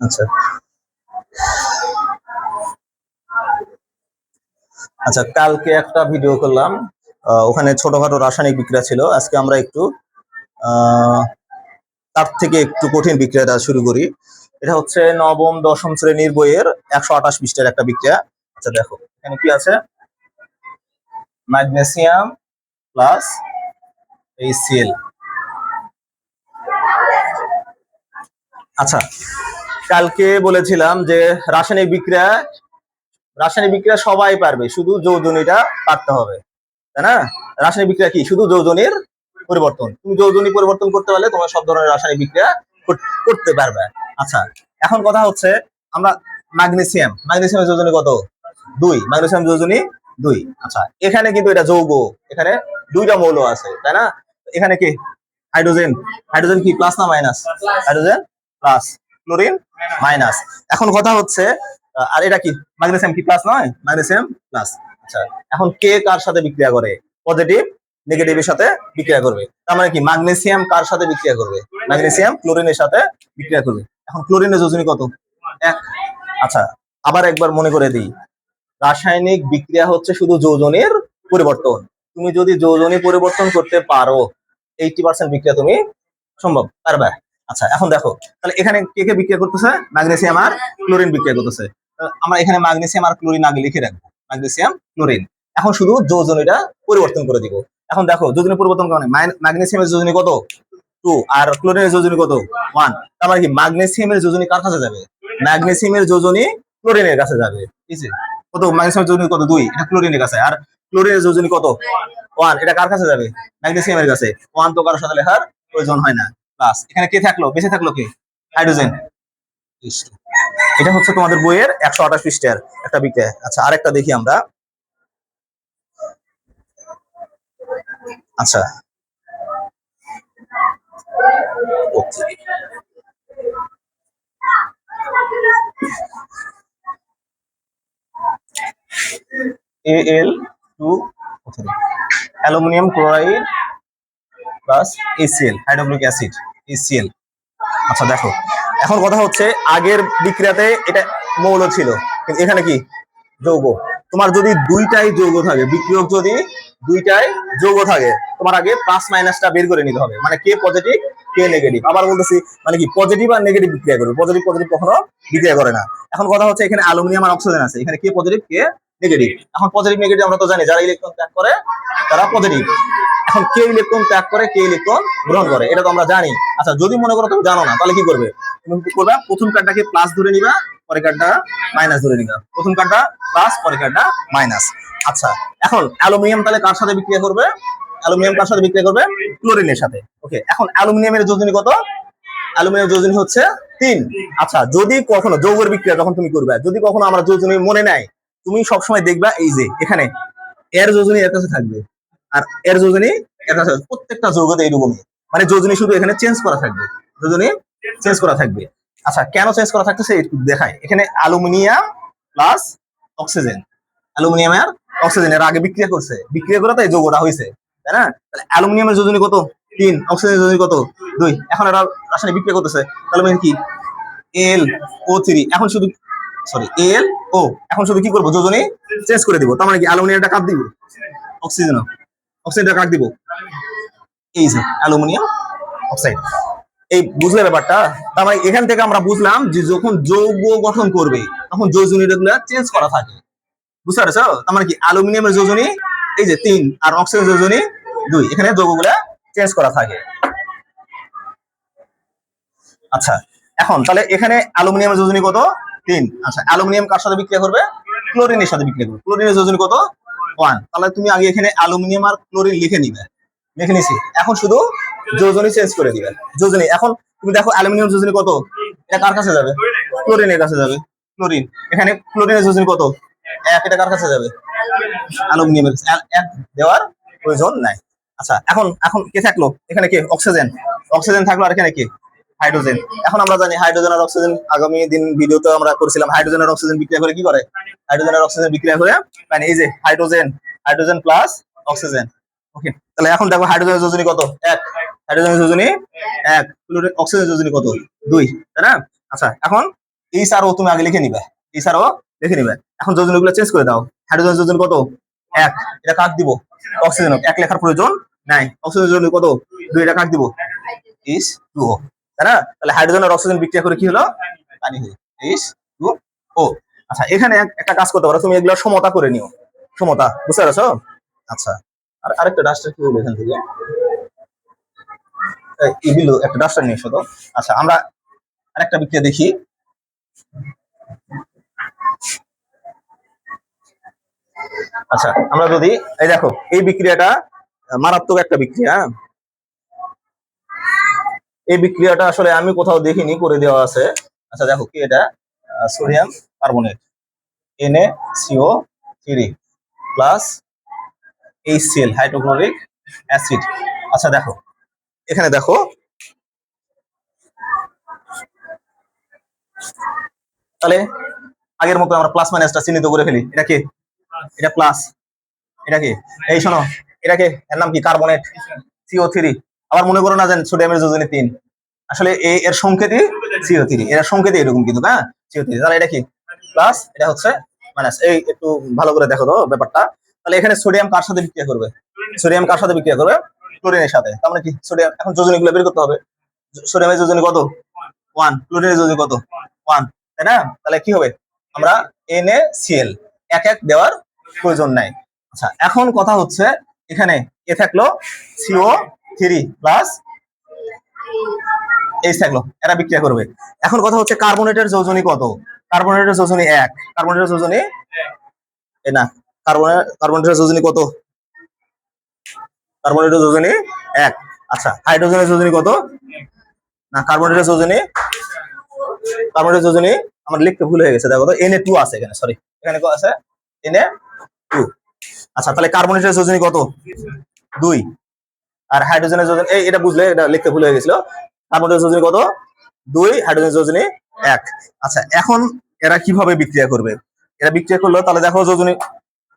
আচ্ছা। আচ্ছা কালকে একটা ভিডিও করলাম। ওখানে ছোটখাটো রাসায়নিক বিক্রিয়া ছিল। আজকে আমরা একটু তার থেকে একটু কঠিন বিক্রিয়াটা শুরু করি। এটা হচ্ছে নবম, দশম শ্রেণির বইয়ের একশো আঠাশ পৃষ্ঠার একটা বিক্রিয়া। আচ্ছা দেখো, এখানে কি আছে? ম্যাগনেসিয়াম প্লাস এইচসিএল আচ্ছা কালকে বলেছিলাম যে রাসায়নিক বিক্রিয়া রাসায়নিক বিক্রিয়া সবাই পারবে, শুধু যৌজনীটা পারতে হবে, তাই না? রাসায়নিক বিক্রিয়া কি? শুধু যৌজনীর পরিবর্তন। তুমি যৌজনী পরিবর্তন করতে পারলে তোমার সব ধরনের রাসায়নিক বিক্রিয়া করতে পারবে। আচ্ছা এখন কথা হচ্ছে আমরা ম্যাগনেসিয়াম। ম্যাগনেসিয়ামের যোজনী কত? দুই। ম্যাগনেসিয়াম যোজনী দুই। আচ্ছা এখানে কিন্তু এটা যৌগ, এখানে দুইটা মৌল আছে, তাই না? এখানে কি? হাইড্রোজেন। হাইড্রোজেন কি? প্লাস না minus? Hydrogen plus. Chlorine minus. এখন কথা হচ্ছে আর এটা কি? ম্যাগনেসিয়াম কি প্লাস নয়? Magnesium plus. আচ্ছা এখন কে কার সাথে বিক্রিয়া করে? পজিটিভ নেগেটিভের সাথে বিক্রিয়া করবে। তার মানে কি? ম্যাগনেসিয়াম কার সাথে বিক্রিয়া করবে? ম্যাগনেসিয়াম ক্লোরিনের সাথে বিক্রিয়া করবে। এখন ক্লোরিনের যোজনী কত? এক। আচ্ছা আবার একবার মনে করে দিই। রাসায়নিক বিক্রিয়া হচ্ছে শুধু যৌজনের পরিবর্তন। তুমি যদি যৌজনী পরিবর্তন করতে পারো এইটি পার্সেন্ট বিক্রিয়া তুমি সম্ভব পারবে। আচ্ছা এখন দেখো, তাহলে এখানে কে কে বিক্রিয়া করতেছে? ম্যাগনেসিয়াম আর ক্লোরিন বিক্রিয়া করতেছে। আমরা এখানে ম্যাগনেসিয়াম আর ক্লোরিন আগে লিখে রাখব। ম্যাগনেসিয়াম ক্লোরিন এখন শুধু যোজনীটা পরিবর্তন করে দিব। এখন দেখো, যোজনী পরিবর্তন কারণে ম্যাগনেসিয়ামের যোজনী কত? টু আর ক্লোরিনের যোজনী কত? ওয়ান তার মানে কি ম্যাগনেসিয়ামের যোজনী কার কাছে যাবে? ম্যাগনেসিয়ামের যোজনী ক্লোরিনের কাছে যাবে। ঠিক আছে? কত? ম্যাগনেসিয়ামের যোজনী কত? দুই। এটা ক্লোরিনের কাছে। আর ক্লোরিনের যোজনী কত? ওয়ান এটা কার কাছে যাবে? ম্যাগনেসিয়ামের কাছে। ওয়ান তো কারোর সাথে লেখার প্রয়োজন হয় না। প্লাস এখানে কে থাকল? বেঁচে থাকল কি? হাইড্রোজেন এটা হচ্ছে তোমাদের বইয়ের একশো আঠাশ পৃষ্ঠার একটা বিক্রিয়া। আচ্ছা আরেকটা দেখি আমরা। আচ্ছা। L two aluminium chloride plus HCl hydrochloric acid HCl আচ্ছা দেখো, এখন কথা হচ্ছে আগের বিক্রিয়াতে এটা মৌল ছিল, কিন্তু এখানে কি? যৌগ। তোমার যদি দুইটাই যৌগ থাকে, বিক্রিয়ক যদি দুইটাই যৌগ থাকে, তোমার আগে প্লাস মাইনাসটা বের করে নিতে হবে। মানে কে পজিটিভ কে নেগেটিভ আবার বলতেছি মানে কি পজিটিভ আর নেগেটিভ বিক্রিয়া করবে। পজিটিভ পজিটিভ কখনো বিক্রিয়া করে না। এখন কথা হচ্ছে এখানে অ্যালুমিনিয়াম আর অক্সিজেন আছে। এখানে কে পজিটিভ কে নেগেটিভ এখন পজিটিভ নেগেটিভ আমরা তো জানি, যারা ইলেকট্রন ত্যাগ করে, তারা পজিটিভ এখন কে ইলেকট্রন ত্যাগ করে, কে ইলেকট্রন গ্রহণ করে, এটা তো আমরা জানি। আচ্ছা যদি মনে করো তুমি জানো না, তাহলে কি করবে? তুমি কি করবে? প্রথম কার্ডটাকে প্লাস ধরে নিবা, পরের কার্ডটা মাইনাস ধরে নিবা। প্রথম কার্ডটা প্লাস পরের কার্ডটা মাইনাস আচ্ছা এখন অ্যালুমিনিয়াম তাহলে কার সাথে বিক্রিয়া করবে? অ্যালুমিনিয়াম কার সাথে বিক্রিয়া করবে? ক্লোরিনের সাথে। ওকে, এখন অ্যালুমিনিয়ামের যোজনী কত? অ্যালুমিনিয়াম যোজনী হচ্ছে তিন। আচ্ছা যদি কখনো যৌগের বিক্রিয়া যখন তুমি করবে, যদি কখনো আমরা যোজনী মনে নাই তুমি সবসময় দেখবা এই যে, এখানে এর যোজনী এর কাছে থাকবে আর এর যোজনী এর কাছে প্রত্যেকটা যৌগতে এইরকমই মানে যোজনী শুধু এখানে চেঞ্জ করা থাকবে। যোজনী চেঞ্জ করা থাকবে। আচ্ছা কেন চেঞ্জ করা থাকতেছে দেখাই। এখানে অ্যালুমিনিয়াম প্লাস অক্সিজেন অ্যালুমিনিয়াম আর অক্সিজেন এর আগে বিক্রিয়া করছে। বিক্রিয়া করে তো এই যৌগটা হয়েছে। তাই না? তাহলে অ্যালুমিনিয়ামের যোজনী কত? তিন। অক্সিজেনের যোজনী কত? দুই। এখন এরা রাসায়নিক বিক্রিয়া করতেছে। তাহলে মানে কি? এল ও থ্রি এখন শুধু সরি এল ও এখন শুধু কি করব? যোজনী চেঞ্জ করে দিব। তার মানে কি অ্যালুমিনিয়ামটা দিব? অক্সিজেন অক্সিজেনটা দিব? এই যে, অ্যালুমিনিয়াম অক্সাইড এই বুঝলে ব্যাপারটা? তার মানে এখান থেকে আমরা বুঝলাম যে যখন যৌগ গঠন করবে, তখন যোজনীটা গুলা চেঞ্জ করা থাকে। বুঝতে পারছ? তার মানে কি অ্যালুমিনিয়ামের যোজনী, এই যে তিন, আর অক্সিজেন যোজনী দুই। এখানে যৌগগুলা চেঞ্জ করা থাকে। আচ্ছা এখন তাহলে এখানে অ্যালুমিনিয়ামের যোজনী কত? তিন। আচ্ছা অ্যালুমিনিয়াম কার সাথে বিক্রিয়া করবে? ক্লোরিনের সাথে বিক্রিয়া করবে। ক্লোরিনের যোজনী কত? ওয়ান। তাহলে তুমি আগে এখানে অ্যালুমিনিয়াম আর ক্লোরিন লিখে নিবে। লিখে নিছি। এখন শুধু যোজনী চেঞ্জ করে দিবে। যোজনী এখন তুমি দেখো অ্যালুমিনিয়াম যোজনী কত? এটা কার কাছে যাবে? ক্লোরিনের কাছে যাবে। ক্লোরিন। এখানে ক্লোরিনের যোজনী কত? এক। এটা কার কাছে যাবে? অ্যালুমিনিয়ামের এক- দেওয়ার প্রয়োজন নাই। আচ্ছা এখন এখন কে থাকল? এখানে কে? অক্সিজেন। অক্সিজেন থাকল আর এখানে কে? হাইড্রোজেন। এখন আমরা জানি হাইড্রোজেন আর অক্সিজেন আগামী দিন ভিডিওতে আমরা করেছিলাম হাইড্রোজেন আর অক্সিজেন বিক্রিয়া করে কি করে? হাইড্রোজেন আর অক্সিজেন বিক্রিয়া করে মানে এই যে hydrogen hydrogen plus oxygen. Okay তাহলে এখন দেখো হাইড্রোজেনের যোজনী কত? এক। হাইড্রোজেনের যোজনী এক। ফ্লুরিন অক্সিজেনের যোজনী কত? দুই। তাই না? আচ্ছা এখন এইচ আর ও তুমি আগে লিখে নিবে। এইচ আর ও লিখে নিবে। এখন যোজনীগুলো চেঞ্জ করে দাও। হাইড্রোজেনের যোজনী কত? এক। এটা কাক দিব? অক্সিজেন এক লেখার প্রয়োজন নাই। অক্সিজেনের যোজনী কত? দুই। এটা কাক দিব? এইচ টু তাহলে হাইড্রোজেন আর অক্সিজেন বিক্রিয়া করে কি হলো? পানি ও। আচ্ছা এখানে একটা কাজ করতে পারো। তুমি এগুলো সমতা করে নিও। সমতা, বুঝতে পারছ? আচ্ছা। আর আরেকটা ডাস্টার কি হলো এখান থেকে? এই একটা ডাস্টার নিয়ে এসো তো। আচ্ছা আমরা আরেকটা বিক্রিয়া দেখি। আচ্ছা আমরা যদি এই দেখো, এই বিক্রিয়াটা মারাত্মক একটা বিক্রিয়া হ্যাঁ? এই বিক্রিয়াটা আসলে আমি কোথাও দেখিনি, করে দেওয়া আছে। আচ্ছা দেখো কি এটা? Sodium carbonate. NA CO three plus H HCl hydrochloric acid আচ্ছা দেখো। এখানে দেখো। তাহলে আগের মতো আমরা প্লাস মাইনাসটা চিহ্নিত করে ফেলি। এটা কি? এটা প্লাস এটা কি? এই শোনো, এটা কি? এর নাম কি? কার্বনেট। সিও থ্রি আবার মনে করো না যে সোডিয়ামের যোজনী তিন। আসলে এই এর সংকেতই সিও থ্রি এর সংকেতই এরকম কিন্তু হ্যাঁ? সিও থ্রি তাহলে এটা কি? প্লাস এটা হচ্ছে মাইনাস এই একটু ভালো করে দেখো তো ব্যাপারটা। তাহলে এখানে সোডিয়াম কার সাথে বিক্রিয়া করবে? সোডিয়াম কার সাথে বিক্রিয়া করবে? ক্লোরিনের সাথে। তার মানে কি? সোডিয়াম এখন যোজনীগুলো বের করতে হবে। সোডিয়ামের যোজনী কত? ওয়ান ক্লোরিনের যোজনী কত? ওয়ান তাই না? তাহলে কি হবে? আমরা এন এ সিএল এক এক দেওয়ার প্রয়োজন নাই। আচ্ছা এখন কথা হচ্ছে এখানে এ থাকল সিও থ্রি প্লাস এইচ থাকল, এরা বিক্রিয়া করবে। এখন কথা হচ্ছে কার্বনেটের যোজনী কত? কার্বনেটের যোজনী এক, কার্বনেটের যোজনী না কার্বনের কার্বনেটের যোজনী কত? কার্বনেটের যোজনী এক আচ্ছা হাইড্রোজেনের যোজনী কত? না, কার্বনেটের যোজনী কার্বনেটের যোজনী, আমার লিখতে ভুল হয়ে গেছে, দেখো তো এনএ টু আছে এখানে সরি এখানে আছে? এনএ টু আচ্ছা তাহলে কার্বনেটের যোজনী কত? দুই আর হাইড্রোজেনের যোজনী, এই এটা বুঝলে, এটা লিখতে ভুল হয়ে গেছিল। কার্বনেটের যোজনী কত? দুই হাইড্রোজেনের যোজনী এক। আচ্ছা এখন এরা কীভাবে বিক্রিয়া করবে? এরা বিক্রিয়া করল, তাহলে দেখো যোজনী,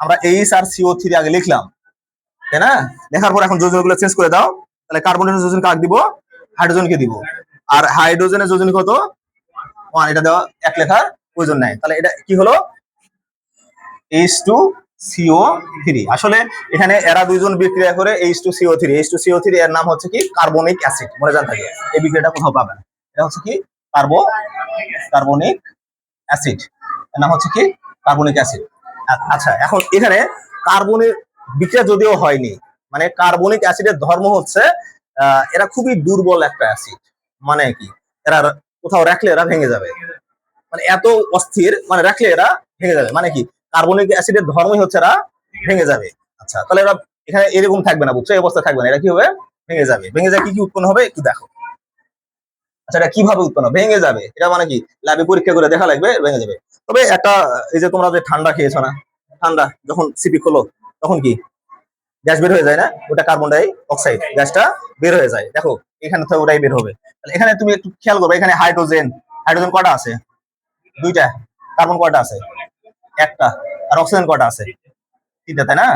আমরা এইচ আর সিও থ্রি আগে লিখলাম। তাই না? লেখার পর এখন যোজনীগুলো চেঞ্জ করে দাও। তাহলে কার্বনের যোজন কাক দিব? হাইড্রোজেনকে দিব। আর হাইড্রোজেনের যোজনী কত? ওয়ান এটা দেওয়া এক লেখার প্রয়োজন নাই। তাহলে এটা কি হলো? এইচ টু সিও থ্রি আসলে এখানে এরা দুইজন বিক্রিয়া করে H two CO three H two CO three এর নাম হচ্ছে কি? কার্বনিক অ্যাসিড মনে জান থাকে এই বিক্রিয়াটা কোথাও পাবেন? এটা হচ্ছে কি? কার্বো কার্বনিক অ্যাসিড এর নাম হচ্ছে কি? কার্বনিক অ্যাসিড আচ্ছা এখন এখানে কার্বনের বিক্রিয়া যদিও হয়নি মানে কার্বনিক অ্যাসিডের ধর্ম হচ্ছে এরা খুবই দুর্বল একটা অ্যাসিড মানে কি? এরা কোথাও রাখলে এরা ভেঙে যাবে। মানে এত অস্থির মানে রাখলে এরা ভেঙে যাবে। মানে কি? কার্বনিক অ্যাসিডের ধর্মই হচ্ছে এরা ভেঙে যাবে। আচ্ছা তাহলে এরা এখানে এরকম থাকবে না, বুঝছ? এই অবস্থা থাকবে না। এটা কি হবে ভেঙে যাবে। ভেঙে যায় কি কি উৎপন্ন হবে? একটু দেখো। আচ্ছা এটা কীভাবে উৎপন্ন? ভেঙে যাবে। এটা মানে কি? ল্যাবে পরীক্ষা করে দেখা লাগবে, ভেঙে যাবে। তবে একটা, এই যে তোমরা যে ঠান্ডা খেয়েছো না, ঠান্ডা যখন সিপি খোলো, তখন কি? গ্যাস বের হয়ে যায় না? ওটা কার্বন ডাই অক্সাইড গ্যাসটা বের হয়ে যায়। দেখো, এখানে তো ওটাই বের হবে। তাহলে এখানে তুমি একটু খেয়াল করবে, এখানে হাইড্রোজেন হাইড্রোজেন কটা আছে? দুইটা কার্বন কটা আছে? একটা। আর অক্সিজেন কটা আছে? তিনটা, তাই না?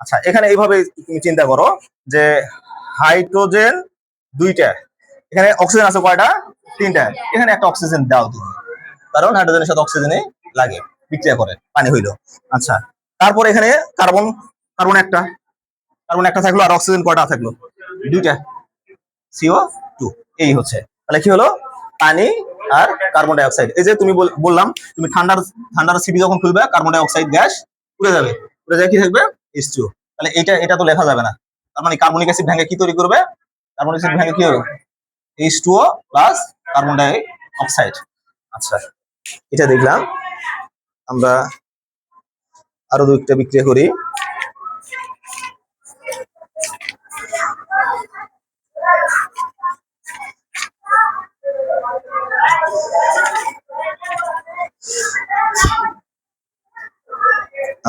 আচ্ছা এখানে এইভাবে তুমি চিন্তা করো যে হাইড্রোজেন দুইটা, এখানে অক্সিজেন আছে কয়টা? তিনটা। এখানে একটা অক্সিজেন দাও তুমি। কারণ হাইড্রোজেনের সাথে অক্সিজেনে লাগে, বিক্রিয়া করে, পানি হইল। আচ্ছা তারপর এখানে কার্বন কার্বন একটা। কার্বন একটা থাকল আর অক্সিজেন কয়টা থাকল? দুইটা। সিও টু এই হচ্ছে। তাহলে কি হলো? পানি আর কার্বন ডাই অক্সাইড এই যে তুমি বল- বললাম, তুমি ঠান্ডার ঠান্ডার সিপি যখন খুলবে কার্বন ডাই অক্সাইড গ্যাস উড়ে যাবে। উড়ে যায় কি থাকবে? এইচ টু তাহলে এটা এটা তো লেখা যাবে না। তার মানে কার্বনিক অ্যাসিড ভেঙে কি তৈরি করবে? কার্বনিক অ্যাসিড ভেঙে কি হবে? H two O plus carbon die oxide আচ্ছা এটা দেখলাম। আমরা আরও দুইটা বিক্রিয়া করি।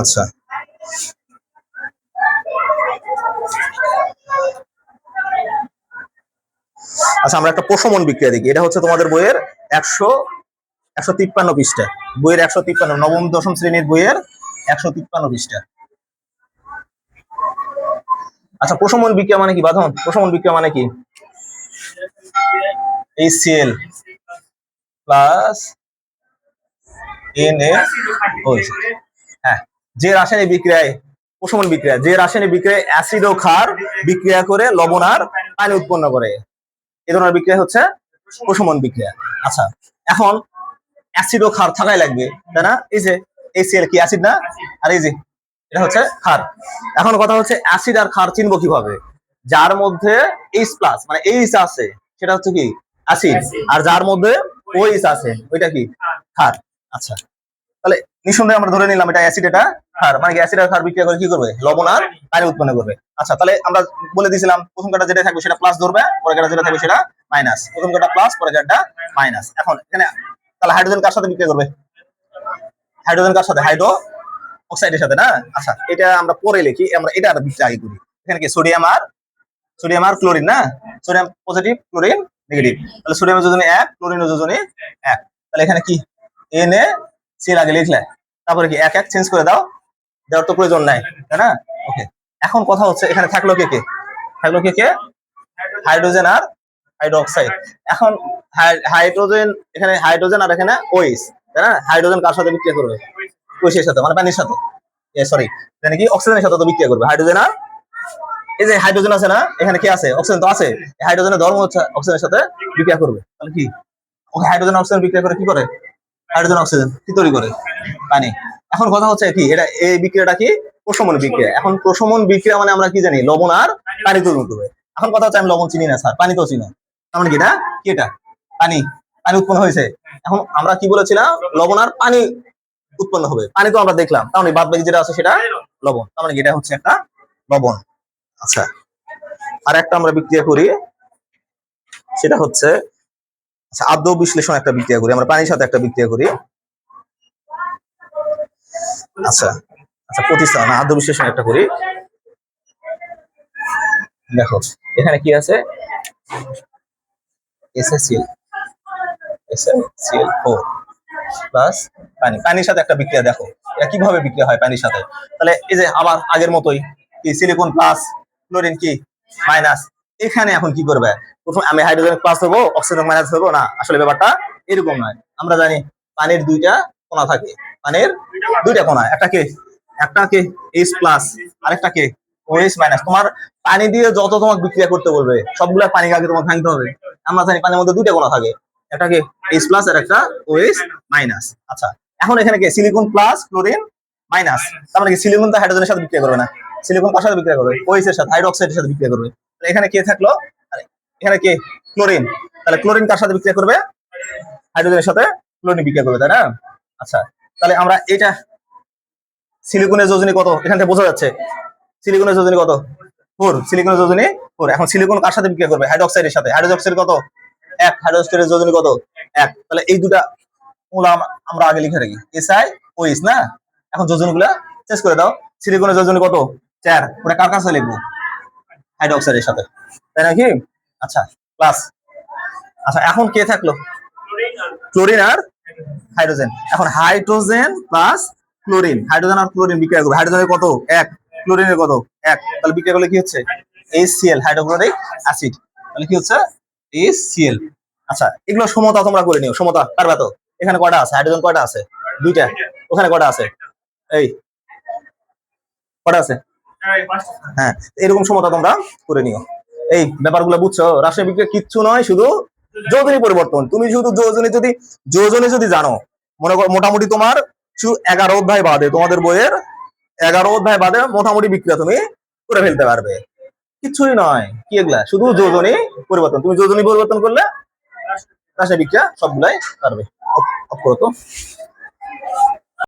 আচ্ছা। আচ্ছা আমরা একটা প্রশমন বিক্রিয়া দেখি। এটা হচ্ছে তোমাদের বইয়ের একশো একশো তিপ্পান্ন পৃষ্ঠা। বইয়ের একশো তিপ্পান্ন, নবম, দশম শ্রেণির বইয়ের একশো তিপ্পান্ন পৃষ্ঠা। আচ্ছা প্রশমন বিক্রিয়া মানে কি? বাঁধন, প্রশমন বিক্রিয়া মানে কি? HCl প্লাস Na হ্যাঁ যে রাসায়নিক বিক্রিয়ায় প্রশমন বিক্রিয়া যে রাসায়নিক বিক্রিয়ায় অ্যাসিড ও ক্ষার বিক্রিয়া করে লবণ আর পানি উৎপন্ন করে। এই ধরনের বিক্রিয়া হচ্ছে প্রশমন বিক্রিয়া। আচ্ছা এখন অ্যাসিড ও ক্ষার থাকাই লাগবে, তাই না? এই যে HCl কি অ্যাসিড না? আর এই যে, এটা হচ্ছে ক্ষার। এখন কথা হচ্ছে অ্যাসিড আর ক্ষার চিনবো কীভাবে? যার মধ্যে এইচ প্লাস মানে এইচ আছে, সেটা হচ্ছে কি? অ্যাসিড আর যার মধ্যে ওইচ আছে, ওইটা কি? ক্ষার। আচ্ছা তাহলে নিঃসন্দেহে আমরা ধরে নিলাম এটা অ্যাসিড এটা ক্ষার। মানে অ্যাসিড আর ক্ষার বিক্রিয়া করে কি করবে? লবণ আর পানি উৎপন্ন করবে। আচ্ছা তাহলে আমরা বলে দিয়েছিলাম, প্রথম কাটা যেটা থাকবে সেটা প্লাস ধরবে পরে কাটা যেটা থাকবে সেটা মাইনাস প্রথম কাটা প্লাস পরে কাটা মাইনাস এখন এখানে, তাহলে হাইড্রোজেন কার সাথে বিক্রিয়া করবে? হাইড্রোজেন কার সাথে? হাইড্রো অক্সাইডের সাথে, না? আচ্ছা এটা আমরা পরে লিখি, আমরা এটা আর বিক্রিয়া আগে করি। এখানে কি? সোডিয়াম আর সোডিয়াম আর ক্লোরিন না? সোডিয়াম পজিটিভ ক্লোরিন নেগেটিভ তাহলে সোডিয়ামের যোজনী এক ক্লোরিনের যোজনী এক। তাহলে এখানে কি? এন এ সিএল আগে লিখলে। তারপরে কি, এক এক চেঞ্জ করে দাও? দেওয়ার তো প্রয়োজন নাই, তাই না? ওকে এখন কথা হচ্ছে, এখানে থাকল কে কে? থাকল কে কে? হাইড্রোজেন আর হাইড্রোক্সাইড এখন হাইড্রোজেন এখানে হাইড্রোজেন আর এখানে ওইস তাই না? হাইড্রোজেন কার সাথে বিক্রিয়া করবে? ওইসের সাথে মানে পানির সাথে। সরি এখানে কি অক্সিজেনের সাথে তো বিক্রিয়া করবে। হাইড্রোজেন আর এই যে হাইড্রোজেন আছে না, এখানে কি আছে? অক্সিজেন তো আছে। হাইড্রোজেনের ধর্ম হচ্ছে অক্সিজেনের সাথে বিক্রিয়া করবে। তাহলে কি? ওকে হাইড্রোজেন অক্সিজেন বিক্রিয়া করে কি করে? হাইড্রোজেন, অক্সিজেন, কি তৈরি করে? পানি। এখন কথা হচ্ছে কি, এটা এই বিক্রিয়াটা কি? প্রশমন বিক্রিয়া। এখন প্রশমন বিক্রিয়া মানে আমরা কি জানি? লবণ আর পানি তৈরি করবে এখন কথা হচ্ছে আমি লবণ চিনি না, স্যার। পানি তো চিনি তার মানে কি এটা? কি এটা? পানি। পানি উৎপন্ন হয়েছে। এখন আমরা কি বলেছিলাম? লবণ আর পানি উৎপন্ন হবে। পানি তো আমরা দেখলাম। তার মানে বাদ বাকি যেটা আছে সেটা লবণ। তার মানে এটা হচ্ছে একটা লবণ। আচ্ছা। আর একটা আমরা বিক্রিয়া করি। সেটা হচ্ছে আচ্ছা আদ্য বিশ্লেষণ একটা বিক্রিয়া করি, আমরা পানির সাথে একটা বিক্রিয়া করি। আচ্ছা আচ্ছা প্রতিস্থাপন আদ্য বিশ্লেষণ একটা করি। দেখো, এখানে কি আছে? এসএসসিএল এসএসসিএল ও প্লাস পানি। পানির সাথে একটা বিক্রিয়া, দেখো, এটা কীভাবে বিক্রিয়া হয় পানির সাথে? তাহলে এই যে আবার আগের মতোই কি সিলিকন প্লাস ক্লোরিন কি? মাইনাস এখানে এখন কি করবে? প্রথম আমি হাইড্রোজেন প্লাস হব অক্সিজেন মাইনাস হব, না, আসলে ব্যাপারটা এরকম নয়। আমরা জানি পানির দুইটা কোণা থাকে। পানির দুইটা কোণা, একটা কে? একটা কে? এইচ প্লাস আরেকটা কে? ওএইচ মাইনাস তোমার পানি দিয়ে যত তোমাকে বিক্রিয়া করতে বলবে, সবগুলা পানি আগে তোমাকে ভাঙতে হবে। আমরা জানি পানির মধ্যে দুইটা কোনা থাকে, একটা কে? এইচ প্লাস আর একটা ওএইচ মাইনাস আচ্ছা এখন এখানে কি? সিলিকন প্লাস ক্লোরিন মাইনাস তার মানে কি? সিলিকন তো হাইড্রোজেনের সাথে বিক্রিয়া করবে না। সিলিকন কার সাথে বিক্রিয়া করবে ওএইচ এর সাথে হাইড্রোক্সাইডের সাথে বিক্রিয়া করবে। তাহলে এখানে কে থাকল? এখানে কে? ক্লোরিন তাহলে ক্লোরিন কার সাথে বিক্রিয়া করবে? হাইড্রোজেনের সাথে ক্লোরিন বিক্রিয়া করবে, তাই না? আচ্ছা তাহলে আমরা এটা সিলিকনের যোজনী কত? এখান থেকে বোঝা যাচ্ছে। সিলিকনের যোজনী কত? ফোর সিলিকনের যোজনী ফোর এখন সিলিকন কার সাথে বিক্রিয়া করবে? হাইড্রোক্সাইডের সাথে। হাইড্রোক্সাইড কত? এক। হাইড্রোক্সাইডের যোজনী কত? এক। তাহলে এই দুটা মূলা আমরা আগে লিখে রাখি। এসআই ওইস না? এখন যোজনীগুলা চেঞ্জ করে দাও। সিলিকনের যোজনী কত? চার, ওটা কার কাছে লিখব? হাইড্রোক্সাইডের সাথে। তাই নাকি? আচ্ছা প্লাস আচ্ছা এখন কে থাকল? ক্লোরিন আর হাইড্রোজেন। এখন হাইড্রোজেন প্লাস ক্লোরিন। হাইড্রোজেন আর ক্লোরিন বিক্রিয়া করবে। হাইড্রোজেনের কত? এক। ক্লোরিনের কত? এক। তাহলে বিক্রিয়া করলে কি হচ্ছে? HCl হাইড্রোক্লোরিক অ্যাসিড তাহলে কি হচ্ছে? HCl আচ্ছা এগুলো সমতা তোমরা করে নিও। সমতা পারবা তো এখানে কয়টা আছে? হাইড্রোজেন কয়টা আছে? দুইটা। ওখানে কয়টা আছে? এই, কয়টা আছে? হ্যাঁ এরকম সমতা তোমরা করে নিও। এই ব্যাপারগুলো বুঝছ? রাসায়নিক বিক্রিয়া কিচ্ছু নয় শুধু যোজনী পরিবর্তন। তুমি শুধু যোজনী যদি যোজনী যদি জানো মনে করো মোটামুটি তোমার শুধু এগারো অধ্যায় বাদে তোমাদের বইয়ের এগারো অধ্যায় বাদে মোটামুটি বিক্রিয়া তুমি করে ফেলতে পারবে। কিছুই নয় কি এগুলা? শুধু যোজনী পরিবর্তন। তুমি যোজনী পরিবর্তন করলে রাসায়নিক বিক্রিয়া সবগুলাই পারবে। অফ করো তো।